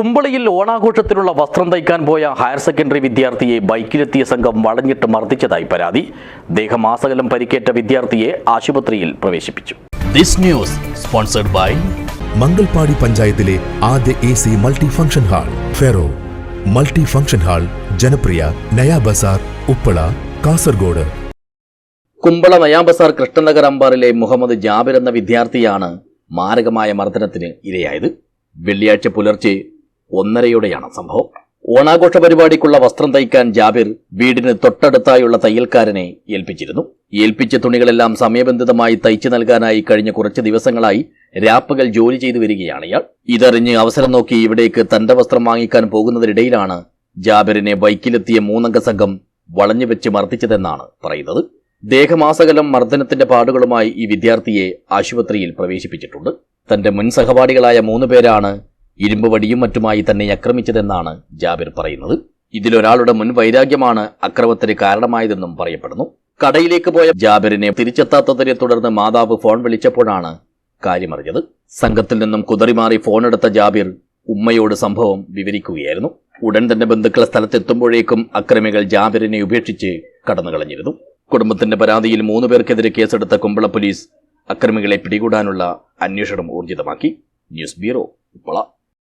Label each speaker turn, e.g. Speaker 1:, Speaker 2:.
Speaker 1: കുമ്പളിയിൽ ഓണാഘോഷത്തിനുള്ള വസ്ത്രം തയ്ക്കാൻ പോയ ഹയർ സെക്കൻഡറി വിദ്യാർത്ഥിയെ ബൈക്കിലെത്തിയ സംഘം വളഞ്ഞിട്ട് മർദ്ദിച്ചതായി പരാതി. ദേഹമാസകലം പരിക്കേറ്റ വിദ്യാർത്ഥിയെ ആശുപത്രിയിൽ പ്രവേശിപ്പിച്ചു.
Speaker 2: This news sponsored by
Speaker 3: Mangalpady പഞ്ചായത്തിലെ ആദ്യ A C multi function hall ferro. Multi function hall ജനപ്രിയ നയാ ബസാർ ഉപ്പള കാസർഗോഡ്.
Speaker 1: കുമ്പള നയാബസാർ കൃഷ്ണനഗർ അമ്പാറിലെ മുഹമ്മദ് ജാബിർ എന്ന വിദ്യാർത്ഥിയാണ് മാരകമായ മർദ്ദനത്തിന് ഇരയായത്. വെള്ളിയാഴ്ച പുലർച്ചെ ഒന്നരയോടെയാണ് സംഭവം. ഓണാഘോഷ പരിപാടിക്കുള്ള വസ്ത്രം തയ്ക്കാൻ ജാബിർ വീടിന് തൊട്ടടുത്തായുള്ള തയ്യൽക്കാരനെ ഏൽപ്പിച്ചിരുന്നു. ഏൽപ്പിച്ച തുണികളെല്ലാം സമയബന്ധിതമായി തയ്ച്ചു നൽകാനായി കഴിഞ്ഞ കുറച്ച് ദിവസങ്ങളായി രാപ്പകൽ ജോലി ചെയ്തു വരികയാണ് ഇയാൾ. ഇതറിഞ്ഞ് അവസരം നോക്കി ഇവിടേക്ക് തന്റെ വസ്ത്രം വാങ്ങിക്കാൻ പോകുന്നതിനിടയിലാണ് ജാബിറിനെ ബൈക്കിലെത്തിയ മൂന്നംഗ സംഘം വളഞ്ഞു വെച്ച് മർദ്ദിച്ചതെന്നാണ് പറയുന്നത്. ദേഹമാസകലം മർദ്ദനത്തിന്റെ പാടുകളുമായി ഈ വിദ്യാർത്ഥിയെ ആശുപത്രിയിൽ പ്രവേശിപ്പിച്ചിട്ടുണ്ട്. തന്റെ മുൻ സഹപാഠികളായ മൂന്ന് പേരാണ് ഇരുമ്പ് വടിയും മറ്റുമായി തന്നെ ആക്രമിച്ചതെന്നാണ് ജാബിർ പറയുന്നത്. ഇതിലൊരാളുടെ മുൻ വൈരാഗ്യമാണ് അക്രമത്തിന് കാരണമായതെന്നും പറയപ്പെടുന്നു. കടയിലേക്ക് പോയ ജാബിറിനെ തിരിച്ചെത്താത്തതിനെ തുടർന്ന് മാതാവ് ഫോൺ വിളിച്ചപ്പോഴാണ് കാര്യമറിഞ്ഞത്. സംഘത്തിൽ നിന്നും കുതറിമാറി ഫോണെടുത്ത ജാബിർ ഉമ്മയോട് സംഭവം വിവരിക്കുകയായിരുന്നു. ഉടൻ തന്നെ ബന്ധുക്കളെ സ്ഥലത്തെത്തുമ്പോഴേക്കും അക്രമികൾ ജാബിറിനെ ഉപേക്ഷിച്ച് കടന്നു കളഞ്ഞിരുന്നു കുടുംബത്തിന്റെ പരാതിയിൽ മൂന്ന് പേർക്കെതിരെ കേസെടുത്ത കുമ്പള പോലീസ് അക്രമികളെ പിടികൂടാനുള്ള അന്വേഷണം ഊർജിതമാക്കി. News bureau Uppala.